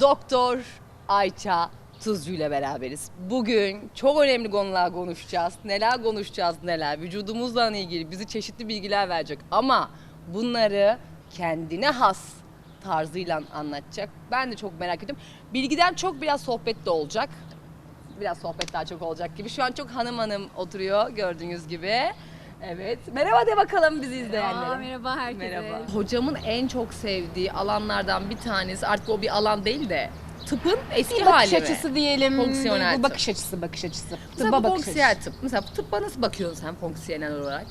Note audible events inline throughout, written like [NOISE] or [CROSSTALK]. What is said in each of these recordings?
Doktor Ayça Tuzcu ile beraberiz. Bugün çok önemli konular konuşacağız. Neler konuşacağız neler. Vücudumuzla ilgili bizi çeşitli bilgiler verecek. Ama bunları kendine has tarzıyla anlatacak. Ben de çok merak ediyorum. Bilgiden çok biraz sohbet de olacak. Biraz sohbet daha çok olacak gibi. Şu an çok hanım hanım oturuyor gördüğünüz gibi. Evet. Merhaba de bakalım bizi izleyenlere. Aa, merhaba herkese. Merhaba. Hocamın en çok sevdiği alanlardan bir tanesi artık o bir alan değil de tıpın eski Bir hali bakış mi? açısı diyelim. Fonksiyonel Bu tıp. bakış açısı, bakış açısı. Mesela Tıbba bu bakış fonksiyonel açısı. tıp. Mesela tıbba nasıl bakıyorsun sen fonksiyonel olarak?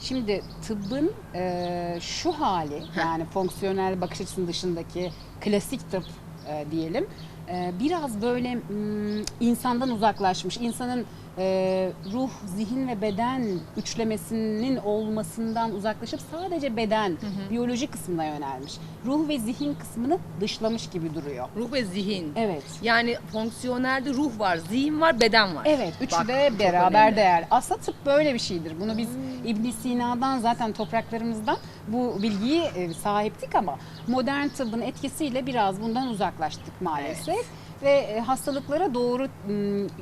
Şimdi tıbbın e, şu hali yani fonksiyonel bakış açısının dışındaki klasik tıp e, diyelim. e, biraz böyle mm, insandan uzaklaşmış. insanın e, ruh, zihin ve beden üçlemesinin olmasından uzaklaşıp sadece beden, biyoloji kısmına yönelmiş. Ruh ve zihin kısmını dışlamış gibi duruyor. Ruh ve zihin. Evet. Yani fonksiyonelde ruh var, zihin var, beden var. Evet, üçü Bak, de beraber değer. Aslında tıp böyle bir şeydir. Bunu biz İbn Sina'dan zaten topraklarımızdan bu bilgiyi e, sahiptik ama modern tıbbın etkisiyle biraz bundan uzaklaştık maalesef. Ve e, hastalıklara doğru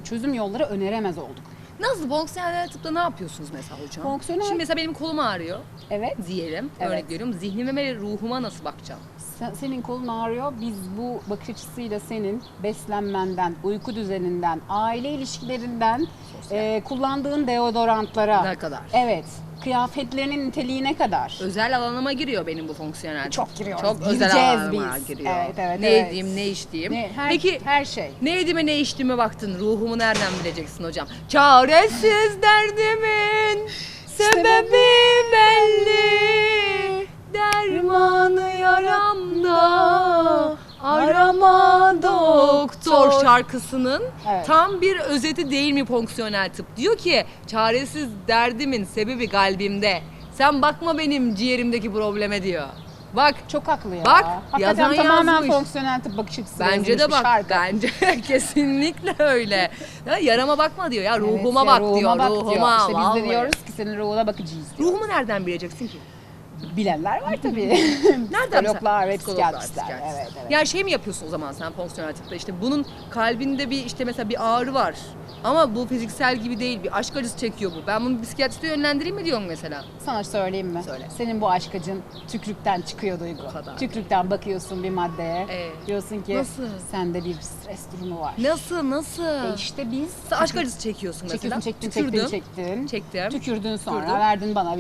çözüm yolları öneremez olduk. Nasıl fonksiyonel tıpta ne yapıyorsunuz mesela hocam? Fonksiyonel- Şimdi mesela benim kolum ağrıyor Evet. diyelim. Evet. Örnek veriyorum. Zihnime ve ruhuma nasıl bakacağım? Sen- senin kolun ağrıyor. Biz bu bakış açısıyla senin beslenmenden, uyku düzeninden, aile ilişkilerinden, Sosyal. e, kullandığın deodorantlara, Ne kadar? evet, kıyafetlerinin niteliğine kadar. Özel alanıma giriyor benim bu fonksiyonel. Çok giriyoruz. Çok özel Gireceğiz alanıma biz. giriyor. Evet, evet, ne evet. yediğim, ne içtiğim. Ne, her, Peki her şey. ne yediğime ne içtiğime baktın. Ruhumu nereden bileceksin hocam? Çaresiz derdimin sebebi belli. Dermanı yaramda arama doktor şarkısının Evet. tam bir özeti değil mi fonksiyonel tıp? Diyor ki çaresiz derdimin sebebi kalbimde. Sen bakma benim ciğerimdeki probleme diyor. Bak Çok haklı ya. Bak, Hakikaten yazan tamamen yazmış. fonksiyonel tıp bakış açısı Bence de bak. şarkı. Bence [LAUGHS] kesinlikle öyle. Ya yarama bakma diyor ya Evet ruhuma ya, bak diyor. ruhuma. İşte biz vallahi. de diyoruz ki senin ruhuna bakacağız diyor. Ruhumu nereden bileceksin ki? Bilenler var tabii. Nereden [LAUGHS] Psikologlar ve psikiyatristler. psikiyatrist. Evet, evet. Yani şey mi yapıyorsun o zaman sen fonksiyonel tıpta işte bunun kalbinde bir işte mesela bir ağrı var. Ama bu fiziksel gibi değil bir aşk acısı çekiyor bu. Ben bunu psikiyatriste yönlendireyim mi diyorsun mesela? Sana söyleyeyim mi? Söyle. Senin bu aşk acın tükrükten çıkıyor Duygu. O kadar. Tükrükten bakıyorsun bir maddeye. Ee, diyorsun ki nasıl? sende bir stres durumu var. Nasıl nasıl? E işte biz Sen aşk acısı çekiyorsun mesela. Çekiyorsun, çektin, Tükürdüm. çektin, çektin. Çektim. Tükürdün sonra Tükürdüm. verdin bana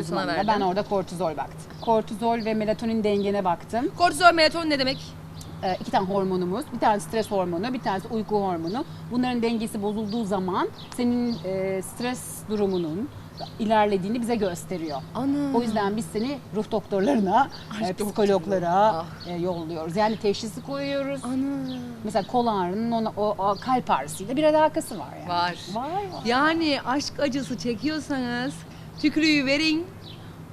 uzmanına. verdim. Ben orada kortizol baktım. Kortizol ve melatonin dengene baktım. Kortizol, melatonin ne demek? Ee, iki tane hormonumuz. Bir tanesi stres hormonu, bir tanesi uyku hormonu. Bunların dengesi bozulduğu zaman senin e, stres durumunun ilerlediğini bize gösteriyor. Ana. O yüzden biz seni ruh doktorlarına, Ay, e, psikologlara Ah. e, yolluyoruz. Yani teşhisi koyuyoruz. Ana. Mesela kol ağrının ona, o, o kalp ağrısıyla bir alakası var yani. Var. Var var. Yani aşk acısı çekiyorsanız tükrüğü verin.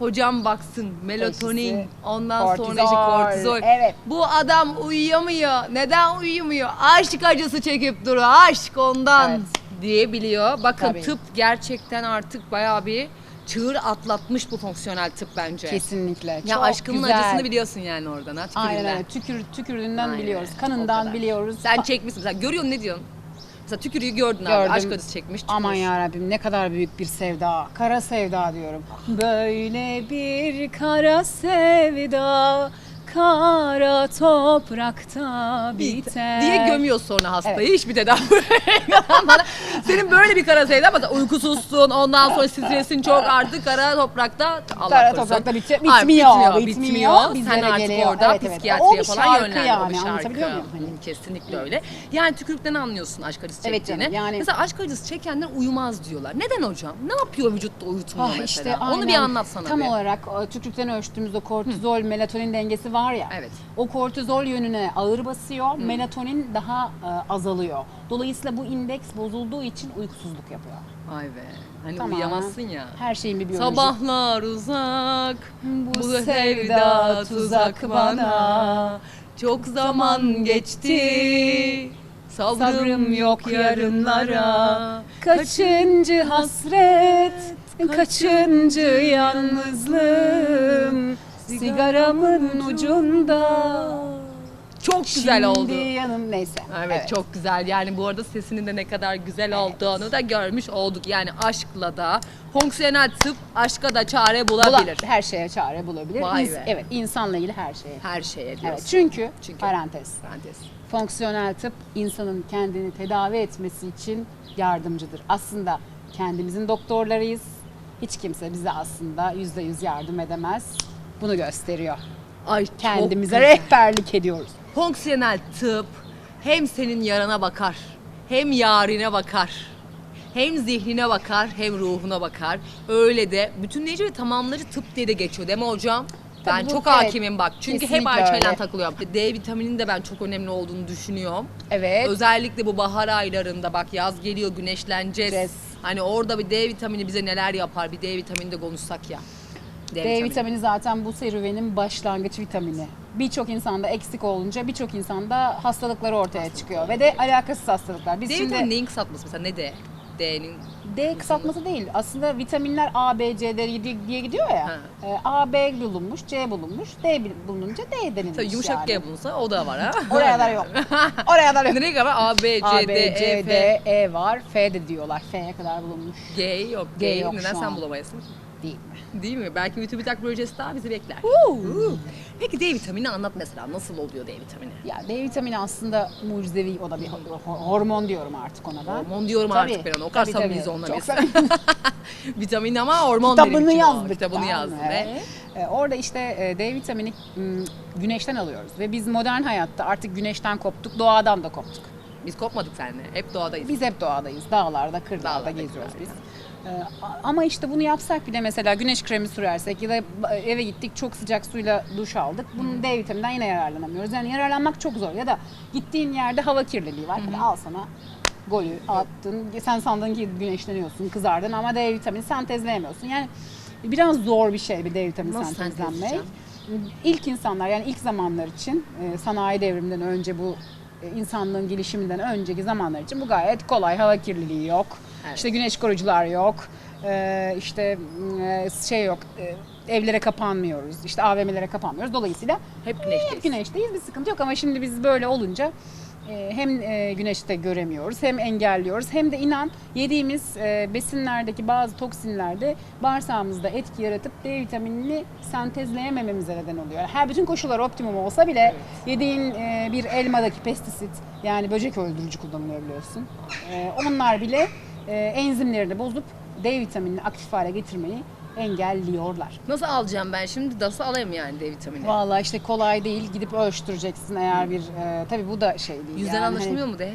Hocam baksın melatonin Teşhisi, ondan sonra kortizol, işte kortizol. evet. Bu adam uyuyamıyor. Neden uyumuyor? Aşk acısı çekip duruyor. Aşk ondan Evet. diyebiliyor. Bakın Tabii. tıp gerçekten artık bayağı bir çığır atlatmış bu fonksiyonel tıp bence. Kesinlikle. Ya Çok aşkının güzel. acısını biliyorsun yani oradan ha Aynen tükürüğünden. öyle. Tükür, tükürdüğünden Aynen. biliyoruz. Kanından biliyoruz. Sen çekmişsin. Mesela görüyorsun ne diyorsun? Mesela tükürüğü gördün abi. Gördüm. Aşk acısı çekmiş. Aman tükürmüş. ya Rabbim ne kadar büyük bir sevda. Kara sevda diyorum. Böyle bir kara sevda kara toprakta biter. diye gömüyor sonra hastayı. Evet. Hiçbir tedavi. [LAUGHS] Senin böyle bir kara sevdan ama uykusuzsun ondan sonra stresin çok artık kara toprakta Allah Kara korusun. toprakta bite- Hayır, bitmiyor, bitmiyor, bitmiyor. Sen artık geliyor. orada Evet, evet. psikiyatriye bir falan şarkı yönlendir. yani, o bir şarkı. muyum? Hani- Hı, Kesinlikle öyle. Yani tükürükten anlıyorsun aşk acısı Evet çektiğini. canım, yani- Mesela aşk acısı çekenler uyumaz diyorlar. Neden hocam? Ne yapıyor vücutta uyutmuyor Ah mesela? işte Onu bir aynen. anlatsana Tam bir. olarak tükürükten ölçtüğümüzde kortizol, melatonin dengesi var ya. Evet. O kortizol yönüne ağır basıyor, melatonin daha e, azalıyor. Dolayısıyla bu indeks bozulduğu için uykusuzluk yapıyor. Vay be. Hani Tamamen. uyuyamazsın ya. Her şeyin bir biyolojik. Sabahlar uzak, bu, Bu sevda tuzak bana. Çok zaman geçti, sabrım, Sabrım yok yarınlara. Kaçıncı hasret, kaçıncı yalnızlığım Sigaramın ucunda Çok güzel Şimdi oldu. yanım neyse. Evet, çok güzel. Yani bu arada sesinin de ne kadar güzel olduğunu da görmüş olduk. Yani aşkla da fonksiyonel tıp aşka da çare Bula- bulabilir. her şeye çare bulabilir. Vay İns- be. Evet, insanla ilgili her şeye. Her şeye diyorsun. Evet, çünkü, Çünkü- parantez. Parantez. Fonksiyonel tıp insanın kendini tedavi etmesi için yardımcıdır. Aslında kendimizin doktorlarıyız. Hiç kimse bize aslında yüzde yüz yardım edemez. Bunu gösteriyor. Ay çok Kendimize güzel. rehberlik ediyoruz. Fonksiyonel tıp hem senin yarana bakar, hem yarine bakar. Hem zihnine bakar, hem ruhuna bakar. Öyle de bütünleyici ve tamamlayıcı tıp diye de geçiyor değil mi hocam? ben Tabii bu- çok evet, hakimim bak. Çünkü hep kesinlikle öyle. takılıyorum. D vitaminin de ben çok önemli olduğunu düşünüyorum. Evet. Özellikle bu bahar aylarında bak yaz geliyor güneşleneceğiz. Yes. Hani orada bir D vitamini bize neler yapar? Bir D vitamini de konuşsak ya. D vitamini zaten bu serüvenin başlangıç vitamini. Birçok insanda eksik olunca birçok insanda hastalıkları ortaya çıkıyor ve de alakasız hastalıklar. Biz D şimdi vitamini neyin kısaltması mesela ne D? D'nin D kısaltması değil. Aslında vitaminler A, B, C, D diye gidiyor ya. Ha. Ee, A, B bulunmuş, C bulunmuş, D bulununca D denilmiş Tabii yumuşak yani. G bulunsa o da var ha. [LAUGHS] Oraya kadar yok. Oraya kadar yok. [LAUGHS] Nereye kadar? A, B, C, A, D, B, E, C, F. D, E var. F de diyorlar. F'ye kadar bulunmuş. G yok. G G yok neden sen bulamayasın? Değil mi? Değil mi? Belki bir TÜBİTAK projesi daha bizi bekler. Uuu. Peki D vitamini anlat mesela. Nasıl oluyor D vitamini? Ya D vitamini aslında mucizevi o da bir ho- hormon diyorum artık ona da. Hormon diyorum Tabii, artık ben ona. O kadar tabii, samimiyiz tabii. onunla Çok biz. samimiyiz. [LAUGHS] Vitamin ama hormon benim Kitabını için o. yazdık. Kitabını tamam mı? yazdım ve Evet. Ee, Orada işte e, D vitamini m, güneşten alıyoruz ve biz modern hayatta artık güneşten koptuk, doğadan da koptuk. Biz kopmadık seninle. Hep doğadayız. Biz hep doğadayız, dağlarda, kırlarda Dağlarda, geziyoruz biz. Ee, Ama işte bunu yapsak bile mesela güneş kremi sürersek ya da eve gittik çok sıcak suyla duş aldık. Bunun D vitamininden yine yararlanamıyoruz. Yani yararlanmak çok zor. Ya da gittiğin yerde hava kirliliği var. Hadi al sana golü attın. Sen sandın ki güneşleniyorsun, kızardın ama D vitamini sentezleyemiyorsun. Yani biraz zor bir şey bir D vitamini Nasıl? İlk insanlar yani ilk zamanlar için e, sanayi devriminden önce bu insanlığın gelişiminden önceki zamanlar için bu gayet kolay. Hava kirliliği yok. Evet. İşte güneş koruyucular yok. E, işte e, şey yok. e, evlere kapanmıyoruz. İşte AVM'lere kapanmıyoruz. Dolayısıyla Hep hep güneşteyiz. güneşteyiz. Bir sıkıntı yok ama şimdi biz böyle olunca e, hem e, güneşte göremiyoruz hem engelliyoruz hem de inan yediğimiz e, besinlerdeki bazı toksinlerde bağırsağımızda etki yaratıp D vitaminini sentezleyemememize neden oluyor. Her bütün koşullar optimum olsa bile yediğin e, bir elmadaki pestisit yani böcek öldürücü kullanılıyor biliyorsun. E, onlar bile e, enzimlerini bozup D vitaminini aktif hale getirmeyi engelliyorlar. Nasıl alacağım ben şimdi? Nasıl alayım yani D vitamini? Vallahi işte kolay değil. Gidip ölçtüreceksin eğer bir e, tabii bu da şey değil. Yüzden yani. anlaşılmıyor Hani, mu D?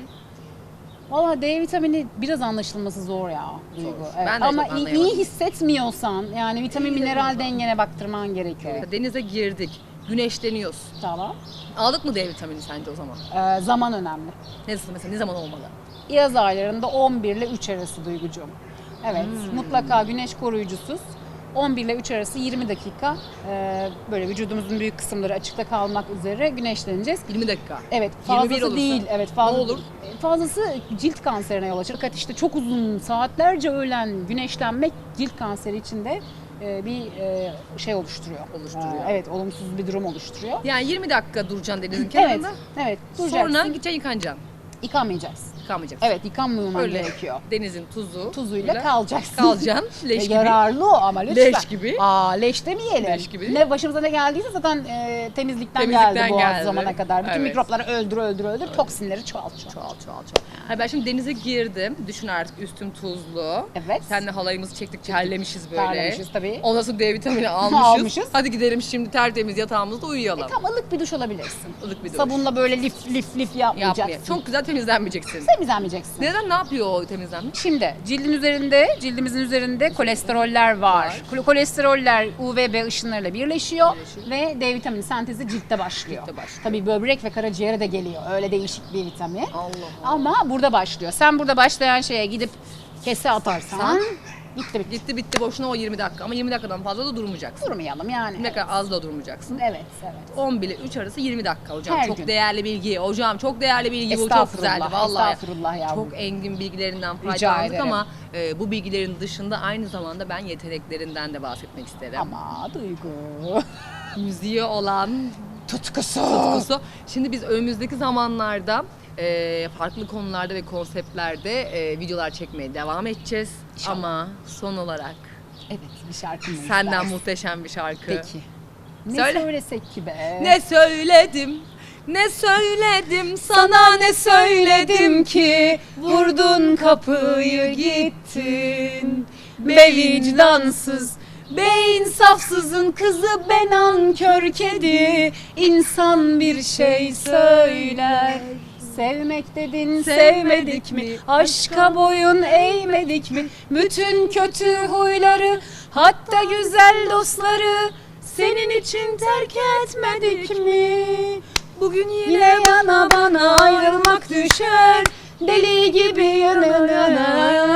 Vallahi D vitamini biraz anlaşılması zor ya Duygu. Evet. Ben de Ama iyi, iyi hissetmiyorsan yani vitamin mineral dengene baktırman gerekiyor. Denize girdik. Güneşleniyoruz. Tamam. Aldık mı D vitamini sence o zaman? E, zaman önemli. Ne mesela ne zaman olmalı? Yaz aylarında 11 ile 3 arası Duygucuğum. Evet Hmm. mutlaka güneş koruyucusuz 11 ile 3 arası 20 dakika e, böyle vücudumuzun büyük kısımları açıkta kalmak üzere güneşleneceğiz. 20 dakika. Evet 21 fazlası olursa değil. Evet fazla ne olur? Fazlası cilt kanserine yol açar. İşte çok uzun saatlerce öğlen güneşlenmek cilt kanseri için de e, bir e, şey oluşturuyor. Oluşturuyor. E, evet olumsuz bir durum oluşturuyor. Yani 20 dakika duracaksın denizin Evet. kenarında. Evet. Duracaksın. Sonra gideceksin yıkanacaksın. Yıkanmayacağız. Yıkanmayacaksın. Evet yıkanmaman Öyle gerekiyor. denizin tuzu. Tuzuyla kalacaksın. Kalacaksın. [LAUGHS] Leş gibi. Yararlı o ama lütfen. Leş gibi. Aa leş demeyelim. Leş gibi. Ne başımıza ne geldiyse zaten e, temizlikten, Temizlikten geldi bu geldi. zamana kadar. Bütün Evet. mikropları öldür öldür öldür. Toksinleri çoğalt çoğalt. Çoğal çoğal çoğal. Hayır ben şimdi denize girdim. Düşün artık üstüm tuzlu. Evet. Senle halayımızı çektik, terlemişiz böyle. Terlemişiz tabii. Ondan sonra D vitamini [LAUGHS] almışız. Almışız. Hadi gidelim şimdi tertemiz yatağımızda uyuyalım. Tam ılık bir duş alabilirsin. Ilık bir duş. Sabunla böyle lif lif lif yapmayacaksın. Yapmaya. Çok güzel temizlenmeyeceksin. Temizlenmeyeceksin. Neden? Ne yapıyor o temizlenme? Şimdi cildin üzerinde, cildimizin üzerinde kolesteroller var. Kol- Kolesteroller UVB ışınlarıyla birleşiyor, Birleşiyor. ve D vitamini sentezi ciltte başlıyor. Ciltte başlıyor. Tabii böbrek ve karaciğere de geliyor. Öyle değişik bir vitamin. Allah Allah. Ama burada başlıyor. Sen burada başlayan şeye gidip kese atarsan Sen- bitti bitti. Gitti bitti boşuna o 20 dakika ama 20 dakikadan fazla da durmayacaksın. Durmayalım yani. Ne kadar az da durmayacaksın. Evet, evet. 10 bile 3 arası 20 dakika hocam. Her çok gün. değerli bilgi. Hocam çok değerli bilgi bu çok Estağfurullah, güzeldi vallahi. estağfurullah yavrum. Çok engin bilgilerinden faydalandık ederim. ama e, bu bilgilerin dışında aynı zamanda ben yeteneklerinden de bahsetmek isterim. Ama Duygu. Müziğe olan Tutkusu. tutkusu. Şimdi biz önümüzdeki zamanlarda e, farklı konularda ve konseptlerde e, videolar çekmeye devam edeceğiz. İnşallah. Ama son olarak Evet bir şarkı mı senden istersin? muhteşem bir şarkı. Peki. Ne Söyle. söylesek ki be? Ne söyledim? Ne söyledim sana ne söyledim ki Vurdun kapıyı gittin Be vicdansız Be insafsızın kızı ben ankör kedi İnsan bir şey söyler Sevmek dedin sevmedik mi? Aşka boyun eğmedik mi? Bütün kötü huyları Hatta güzel dostları Senin için terk etmedik mi? Bugün yine yana bana ayrılmak düşer Deli gibi yana yana